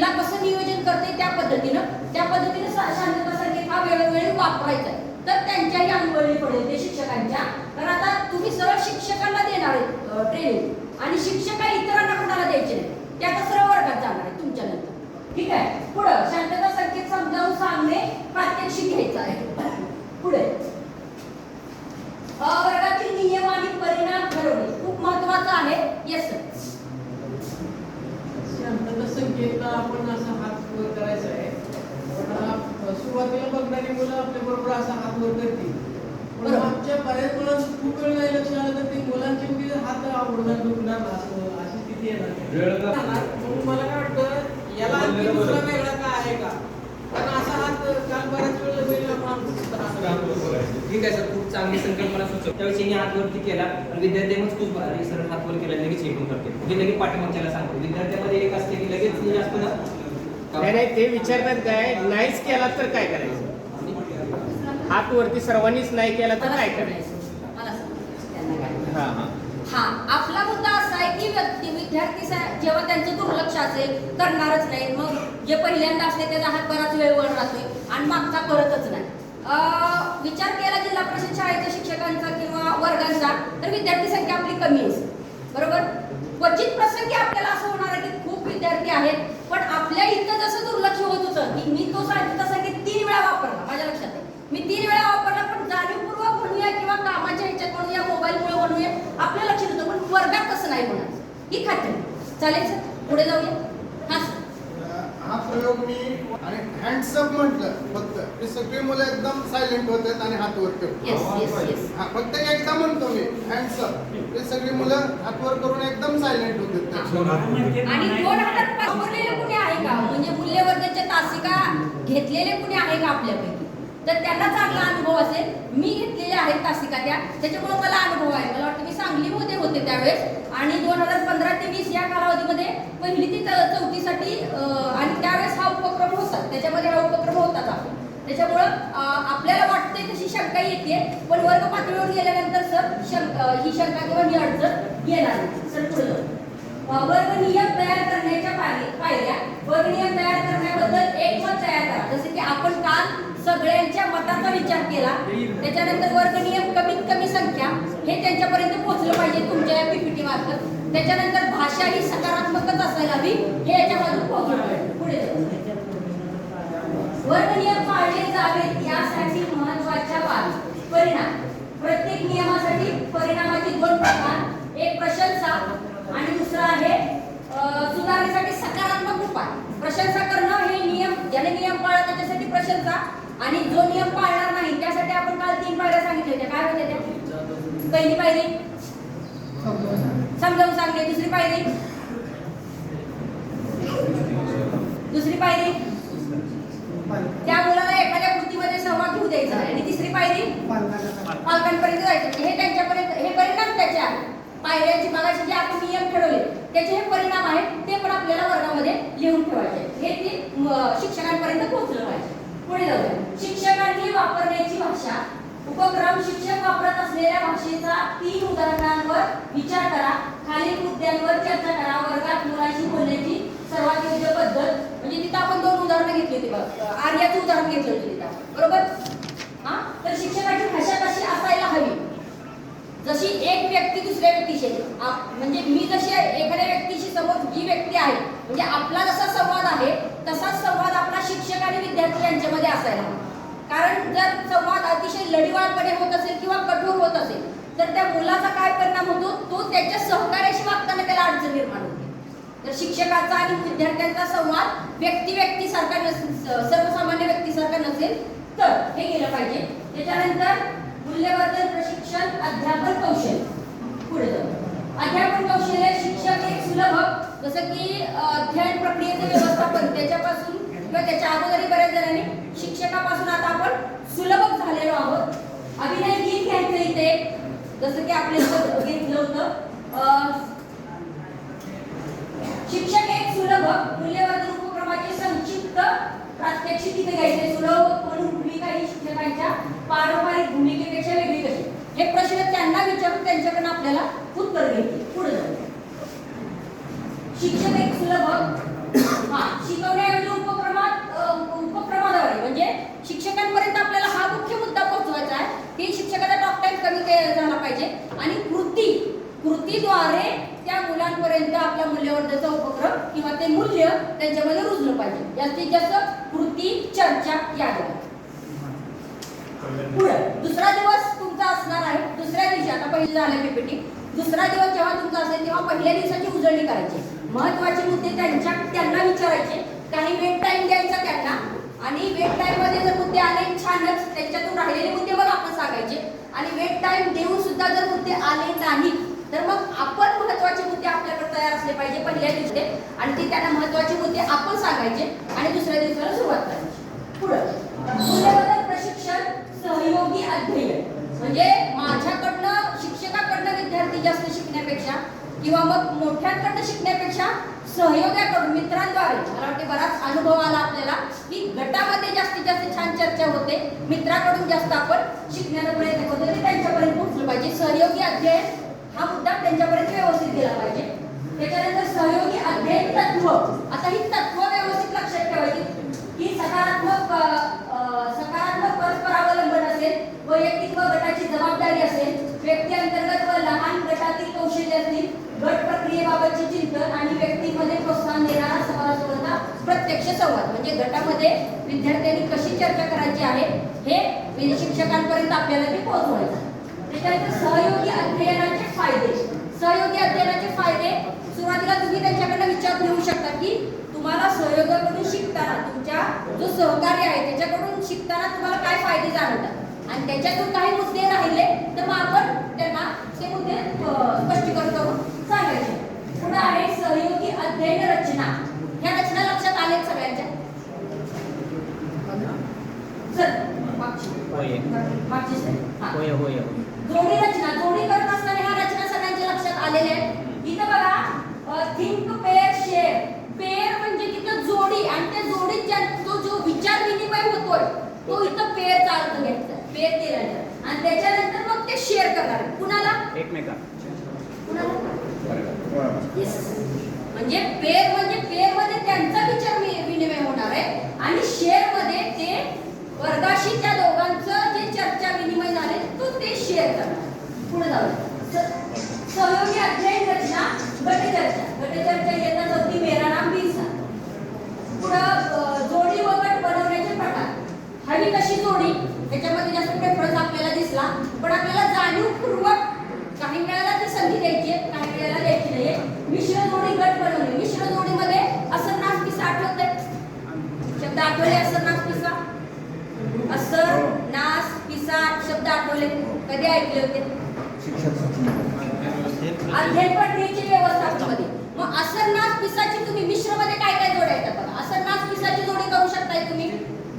जिल्हा कसं नियोजन करते त्या पद्धतीनं त्या पद्धतीने सा- शांतता संकेत हा वेळोवेळी वापरायचा. तर त्यांच्याही अंगवळी पडेल ते शिक्षकांच्या. तर आता तुम्ही सरळ शिक्षकांना देणार आहे ट्रेनिंग आणि शिक्षक इतरांना कोणाला द्यायचे नाही. ते आता सरळ वर्गात जाणार आहे तुमच्या नंतर ठीक आहे? पुढं शांतता संकेत समजावून सांगणे प्रात्यक्षिक घ्यायचं आहे. पुढे. वर्गातील नियम आणि परिणाम ठरवणे खूप महत्वाचं आहे. येस सर संकेतला आपण असा हात वर करायचा आहे. पण सुरुवातीला बघणारी मुलं आपल्या बरोबर असा हात वर करतील. पण. आमच्या बऱ्याच मुलांचं खूप वेळ नाही लक्ष आलं तर ते मुलांची उगी हात आवडणार दुखणार असं अशी स्थिती येणार. म्हणून मला काय वाटतं याला आणखी दुसरा वेगळा काय आहे का? कारण असा हात काल बऱ्याच वेळ बैल आपण ठीक आहे सर. खूप चांगली संकल्पना सुचव. त्यावेळेस यांनी हात वरती केला. आणि विद्यार्थी मग खूप भारी सरळ हात वर केला लगेच हे पण करते म्हणजे लगेच पाठीमागच्याला सांगतो विद्यार्थ्यामध्ये एक असते की लगेच म्हणजे असतं ना? नाही नाही ते विचारतात काय? नाहीच केला तर काय करायचं? हात वरती सर्वांनीच नाही केला तर मला काय. करायचं मला सांगायचं. त्यांना काय हा हा. हा आपला मुद्दा असा आहे की व्यक्ती विद्यार्थी जेव्हा त्यांचं दुर्लक्ष असेल करणारच नाही. मग जे पहिल्यांदा असते त्याचा हात बराच वेळ वर राहतोय आणि मागचा करतच नाही. विचार केला जिल्हा परिषद शाळेच्या शिक्षकांचा किंवा वर्गांचा तर विद्यार्थी संख्या आपली कमी आहे. बरोबर? क्वचित प्रसंगी आपल्याला असं होणार आहे की खूप विद्यार्थी आहेत पण आपल्या इथं जसं दुर्लक्ष होत होतं की मी तो सांगितलं तसा की तीन वेळा वापरला माझ्या लक्षात आहे. मी तीन वेळा वापरला पण जाणीवपूर्वक म्हणूया किंवा कामाच्या ह्याच्यात म्हणूया मोबाईलमुळे म्हणूया आपल्या लक्षात होतं पण वर्गात तसं नाही होणार. ही खात्री. चालेल सर? पुढे जाऊया. सर. हा प्रयोग मी आणि हँडसअप म्हटलं फक्त. हे सगळी मुलं एकदम सायलेंट होतात आणि हात वर ठेवतात. येस येस येस हा फक्त एकदा म्हणतो मी हँड्सअप हे सगळी मुलं हात वर करून एकदम सायलेंट होतात आणि दोन हातात वापरलेले कुणी आहे का? म्हणजे मूल्यवर्धनच्या तासिका घेतलेले कुणी आहे का आपल्यापैकी? तर त्यांना चांगला अनुभव असेल. मी घेतलेले आहेत तासिका त्या. त्याच्यामुळे मला अनुभव आहे. मला वाटतं मी सांगलीमध्ये होते त्यावेळेस. आणि दोन हजार पंधरा ते वीस या कालावधीमध्ये पहिली ते चौथीसाठी आणि त्यावेळेस हा उपक्रम होता. त्याच्यामध्ये हा उपक्रम त्याच्यामुळं आपल्याला वाटते तशी शंका येते पण वर्ग पातळीवर गेल्यानंतर सर शंका ही शंका किंवा ही अडचण येणार नाही. सर पुढे वर्ग नियम तयार करण्याच्या पायऱ्या वर्ग नियम तयार करण्याबद्दल एक मत तयार करा. जसे की आपण काल सगळ्यांच्या मताचा विचार केला त्याच्यानंतर वर्ग नियम कमीत कमी संख्या हे त्यांच्यापर्यंत पोहोचलं पाहिजे तुमच्या या पीपीटी मार्फत. त्याच्यानंतर भाषा ही सकारात्मकच असायला हवी हे याच्यामधून पोहोचलं पाहिजे. पुढे जाऊ. वर्ग नियम पाळले जावेत यासाठी महत्त्वाच्या बाबी. परिणाम. प्रत्येक नियमासाठी परिणामाचे दोन प्रकार एक प्रशंसा आणि दुसरा आहे सुधारणेसाठी सकारात्मक उपाय. प्रशंसा करणं हे नियम ज्याने नियम पाळला त्याच्यासाठी प्रशंसा. आणि जो नियम पाळणार नाही त्यासाठी आपण काल तीन पायऱ्या सांगितल्या होत्या. काय होत्या त्या? पहिली पायरी. समजावून सांगणे दुसरी पायरी. दुसरी पायरी. त्या मुलाला एखाद्या कृतीमध्ये सहभाग घेऊ द्यायचा. आणि तिसरी पायरी पालकांपर्यंत जायचं. हे त्यांच्यापर्यंत हे परिणाम त्याचे आहेत पायऱ्यांची मगाशी जे आपण नियम ठरवले त्याचे हे परिणाम आहेत ते पण आपल्याला वर्गामध्ये लिहून ठेवायचे. हे ते शिक्षकांपर्यंत पोहोचलं पाहिजे. पुढे जाऊया. शिक्षकांनी वापरण्याची भाषा. उपक्रम शिक्षक वापरत असलेल्या भाषेचा तीन उदाहरणांवर विचार करा. खालील मुद्द्यांवर चर्चा करा. वर्गात मुलांशी बोलण्याची सर्वात योग्य पद्धत म्हणजे तिथं घेतली होती बघ. आर्याचं उदाहरण घेतलं होतं तिला. बरोबर? हा? तर शिक्षणाची भाषा कशी असायला हवी? जशी एक व्यक्ती दुसऱ्या व्यक्तीशी म्हणजे मी जशी एखाद्या व्यक्तीशी समोर जी व्यक्ती आहे. म्हणजे आपला जसा संवाद आहे तसाच संवाद आपला शिक्षक आणि विद्यार्थी यांच्यामध्ये असायला हवा. कारण जर संवाद अतिशय लढीवाळपणे होत असेल किंवा कठोर होत असेल तर त्या मुलाचा काय परिणाम होतो? तो त्याच्या सहकार्याशी वागताना त्याला अडचण निर्माण होते. तर शिक्षकाचा आणि विद्यार्थ्यांचा संवाद व्यक्ती व्यक्तीसारखा नसेल सर्वसामान्य व्यक्तीसारखा नसेल तर हे केलं पाहिजे. त्याच्यानंतर मूल्यवर्धन प्रशिक्षण अध्यापन कौशल्य. पुढे अध्यापन कौशल्य शिक्षक एक सुलभ जसं की अध्ययन प्रक्रियेचे व्यवस्थापन. त्याच्यापासून किंवा त्याच्या अगोदर बऱ्याच जणांनी शिक्षकापासून आता आपण सुलभ झालेलो आहोत. अभिनय गीत घ्यायचं इथे. जसं की आपल्या घेतलं होतं अ, शिक्षक एक सुलभ मूल्यवर्धन उपक्रमाचे संक्षिप्त प्रात्यक्षिक घ्यायचे सुलभ म्हणून भूमिका ही शिक्षकांच्या पारंपरिक भूमिकेपेक्षा वेगळी कशी हे प्रश्न त्यांना विचारून त्यांच्याकडनं आपल्याला उत्तर घ्यायचे. पुढे जाऊ शिक्षक एक सुलभ हा शिकवण्याऐवजी उपक्रमात उपक्रमाद्वारे म्हणजे शिक्षकांपर्यंत आपल्याला हा मुख्य मुद्दा पोहोचवायचा आहे. की शिक्षकाचा टॉक टाइम कमी झाला पाहिजे. आणि कृती कृतीद्वारे त्या मुलांपर्यंत आपल्या मूल्यवर्धनाचा उपक्रम किंवा ते मूल्य त्यांच्यामध्ये रुजलं पाहिजे. जास्तीत जास्त चर्चा याद्वारे पुढे दुसरा दिवस तुमचा असणार आहे दुसऱ्या दिवशी आता पहिलं झालं पीपीटी दुसरा दिवस जेव्हा तुमचा असेल तेव्हा पहिल्या दिवसाची उजळणी करायची. महत्त्वाचे मुद्दे त्यांच्या त्यांना विचारायचे. काही वेट टाइम द्यायचा त्यांना. आणि वेट टाइममध्ये जर मुद्दे आले छानच त्यांच्यातून राहिलेले मुद्दे मग आपण सांगायचे. आणि वेट टाइम देऊन सुद्धा जर मुद्दे आले नाही तर मग आपण महत्त्वाचे मुद्दे आपल्याकडे तयार असले पाहिजे पहिल्या दिवशी. आणि ते त्यांना महत्त्वाचे मुद्दे आपण सांगायचे. आणि दुसऱ्या दिवसाला सुरुवात करायची. प्रशिक्षण सहयोगी अध्ययन. म्हणजे माझ्याकडनं शिक्षकाकडनं विद्यार्थी जास्त शिकण्यापेक्षा किंवा मग मोठ्यांकडनं शिकण्यापेक्षा सहयोगाकडून मित्रांद्वारे मला वाटते बराच अनुभव आला आपल्याला की गटामध्ये जास्तीत जास्त छान चर्चा होते. मित्राकडून जास्त आपण शिकण्याचा प्रयत्न करतो. ते त्यांच्यापर्यंत पोहोचलं पाहिजे. सहयोगी अध्ययन हा मुद्दा त्यांच्यापर्यंत व्यवस्थित गेला पाहिजे. त्याच्यानंतर सहयोगी अध्ययन तत्व. आता ही तत्व व्यवस्थित लक्षात ठेवायची की सकारात्मक अ, अ, सकारात्मक परस्परावलंबन असेल वैयक्तिक व गटाची जबाबदारी असेल व्यक्ती अंतर्गत व लहान गटातील कौशल्य असतील गट प्रक्रियेबाबतचे चिंतन आणि व्यक्तीमध्ये प्रोत्साहन देणारा समाजासोबतचा प्रत्यक्ष संवाद म्हणजे गटामध्ये विद्यार्थ्यांनी कशी चर्चा करायची आहे हे शिक्षकांपर्यंत आपल्याला ते पोहोचवायचं त्याच्यानंतर सहयोगी अध्ययनाचे फायदे. सहयोगी अध्ययनाचे फायदे सुरुवातीला तुम्ही त्यांच्याकडनं विचार घेऊ शकता की तुम्हाला सहयोगाकडून शिकताना तुमच्या जो सहकारी आहे त्याच्याकडून शिकताना तुम्हाला काय फायदे जाणवतात? आणि त्याच्यातून काही मुद्दे राहिले तर मग आपण त्यांना ते मुद्दे स्पष्टीकरण करून सांगायचे. पुढे आहे सहयोगी अध्ययन रचना. ह्या रचना लक्षात आल्या सगळ्यांच्या? जोडी रचना. जोडी करत असताना ह्या रचना सगळ्यांच्या लक्षात आलेल्या आहेत. इथं बघा थिंक पेअर शेअर पेअर म्हणजे तिथं जोडी. आणि त्या जोडीत तो जो विचार विनिमय होतोय तो इथं पेअरचा अर्थ घ्यायचा. पेअर केला आणि त्याच्यानंतर मग ते शेअर करणार. कुणाला? एकमेका कुणाला? येस म्हणजे पेअर म्हणजे पेअरमध्ये त्यांचा विचार विनिमय होणार आहे. आणि शेअरमध्ये ते वर्गाशी त्या दोघांचं जे चर्चा विनिमय झाले तो ते शेअर करणार. पुढे जाऊ सहयोगी अध्ययन रचना गटचर्चा. गटचर्चा येतात चौथी मेरा नाम बीसा पुढं जोडी व गट बनवण्याचे प्रकार. हवी तशी जोडी. त्याच्यामध्ये जास्त प्रेफरन्स आपल्याला दिसला पण आपल्याला जाणीवपूर्वक काही वेळेला ती संधी द्यायची आहे, काही वेळेला द्यायची नाहीये मिश्र जोडी गट बनवणे मिश्र जोडीमध्ये असं नाच पिसा आठवत शब्द आठवले असं नाच पिसा? असं नास पिसा शब्द आठवले. कधी ऐकले होते? अध्ययन प्रक्रियेची व्यवस्थापनामध्ये. मग असर नाच पिसाची तुम्ही मिश्रमध्ये काय काय जोड्या येतात बघा? असर नाच पिसाची जोडी करू शकताय तुम्ही.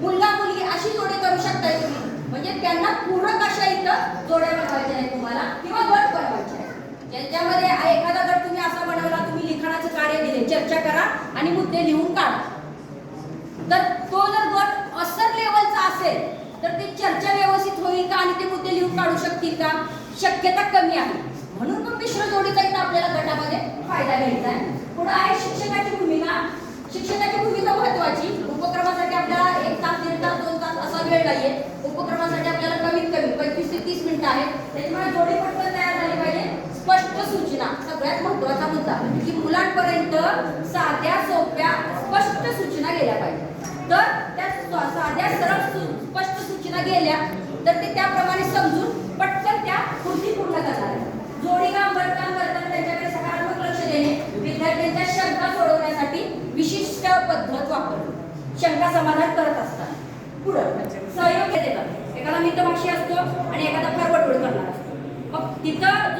मुलगा मुलगी अशी जोडी करू शकताय तुम्ही म्हणजे त्यांना पूरक अशा इथं जोड्या बनवायच्या आहेत तुम्हाला? किंवा गट बनवायचे आहेत? ज्याच्यामध्ये एखादा गट तुम्ही असा बनवला तुम्ही लिखाणाचं कार्य दिले चर्चा करा आणि मुद्दे लिहून काढा. तर तो जर गट असर लेवलचा असेल तर ते चर्चा व्यवस्थित होईल का आणि ते मुद्दे लिहून काढू शकतील का? शक्यता कमी आहे. म्हणून मग मिश्र जोडीचा इथं आपल्याला गटामध्ये फायदा घ्यायचा आहे. पुढे आहे शिक्षकाची भूमिका. शिक्षकाची भूमिका महत्वाची. उपक्रमासाठी आपल्याला एक तास दीड तास दोन तास असा वेळ नाहीये. उपक्रमासाठी आपल्याला कमीत कमी पंचवीस ते तीस मिनिटं आहेत. त्याच्यामुळे जोडे पटकन तयार झाले पाहिजे. स्पष्ट सूचना सगळ्यात महत्त्वाचा मुद्दा की मुलांपर्यंत साध्या सोप्या स्पष्ट सूचना गेल्या पाहिजे. तर त्या साध्या सरळ स्पष्ट सूचना गेल्या तर ते त्याप्रमाणे समजून पटकन त्या कृती पूर्ण करणार आहेत. जोडी काम करताना त्यांच्याकडे सकारात्मक लक्ष देणे विद्यार्थ्यांच्या शंका सोडवण्यासाठी विशिष्ट पद्धत वापरणे. शंका समाधान करत असतात. पुढं म्हणजे सहयोग देतात एखादा मित्रभाषी असतो आणि एखादा फार वटवट करणार असतो. मग तिथं जो